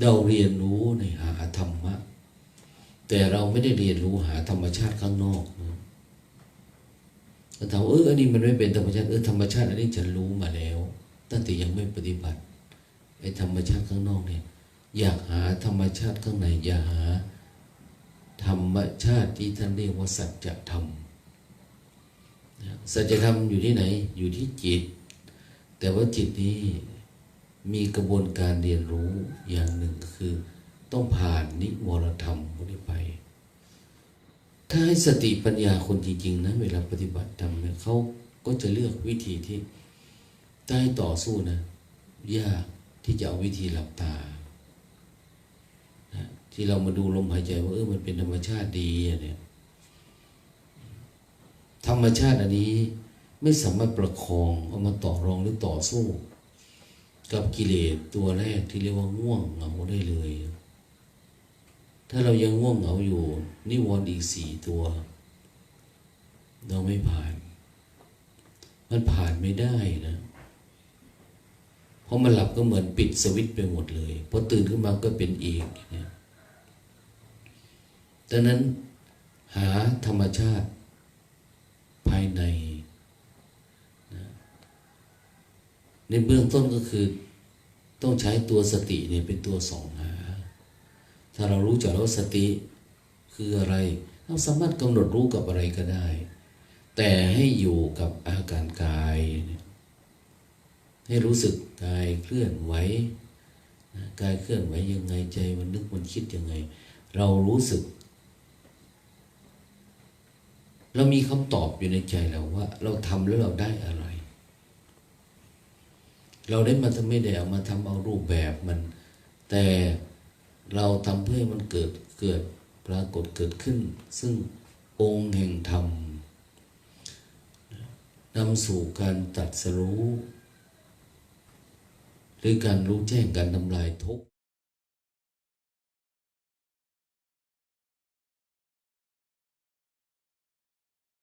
เราเรียนรู้ในหาธรรมะ แต่เราไม่ได้เรียนรู้หาธรรมชาติข้างนอกนะเราถามเอออันนี้มันไม่เป็นธรรมชาติเออธรรมชาติ อันนี้ฉันรู้มาแล้ว ตั้งแต่ยังไม่ปฏิบัติไอ้ธรรมชาติข้างนอกเนี่ย อยากหาธรรมชาติข้างในอย่าหา ธรรมชาติที่ท่านเรียกว่าสัจธรรมนะสัจธรรมอยู่ที่ไหน อยู่ที่จิต แต่ว่าจิตนี้ มีกระบวนการเรียนรู้อย่างหนึ่งคือ ต้องผ่านนิวรธรรมพวกนี้ไป ถ้าให้สติปัญญาคนจริงๆนะเวลาปฏิบัติธรรมเนี่ยเขาก็จะเลือกวิธีที่ได้ต่อสู้นะยากที่จะเอาวิธีหลับตานะที่เรามาดูลมหายใจว่าเออมันเป็นธรรมชาติดีเนี่ยธรรมชาติอันนี้ไม่สามารถประคองเอามาต่อรองหรือต่อสู้ กับกิเลสตัวแรกที่เรียกว่าง่วงเหงาได้เลย ถ้าเรายังง่วงเหงาอยู่ นิวรณ์อีกสี่ตัว เราไม่ผ่าน มันผ่านไม่ได้นะ เพราะมันหลับก็เหมือนปิดสวิตไปหมดเลยพอตื่นขึ้นมาก็เป็นอีกเนี่ยดังนั้นหาธรรมชาติภายในนะ ในเบื้องต้นก็คือต้องใช้ตัวสติเนี่ยเป็นตัวส่องหา ถ้าเรารู้จักแล้วสติคืออะไร เราสามารถกำหนดรู้กับอะไรก็ได้ แต่ให้อยู่กับอาการกาย ให้รู้สึกกายเคลื่อนไหวกายเคลื่อนไหวยังไงใจมันนึกมันคิดยังไง เรารู้สึก เรามีคำตอบอยู่ในใจเราว่า เราทำแล้วเราได้อะไร เราได้มาทำไม่ได้เอามาทำเอารูปแบบมัน แต่เราทำเพื่อให้มันเกิดเกิดปรากฏเกิดขึ้น ซึ่งองค์แห่งธรรมนำสู่การตัดสรู้ หรือการรู้แจ้งการทำลายทุกข์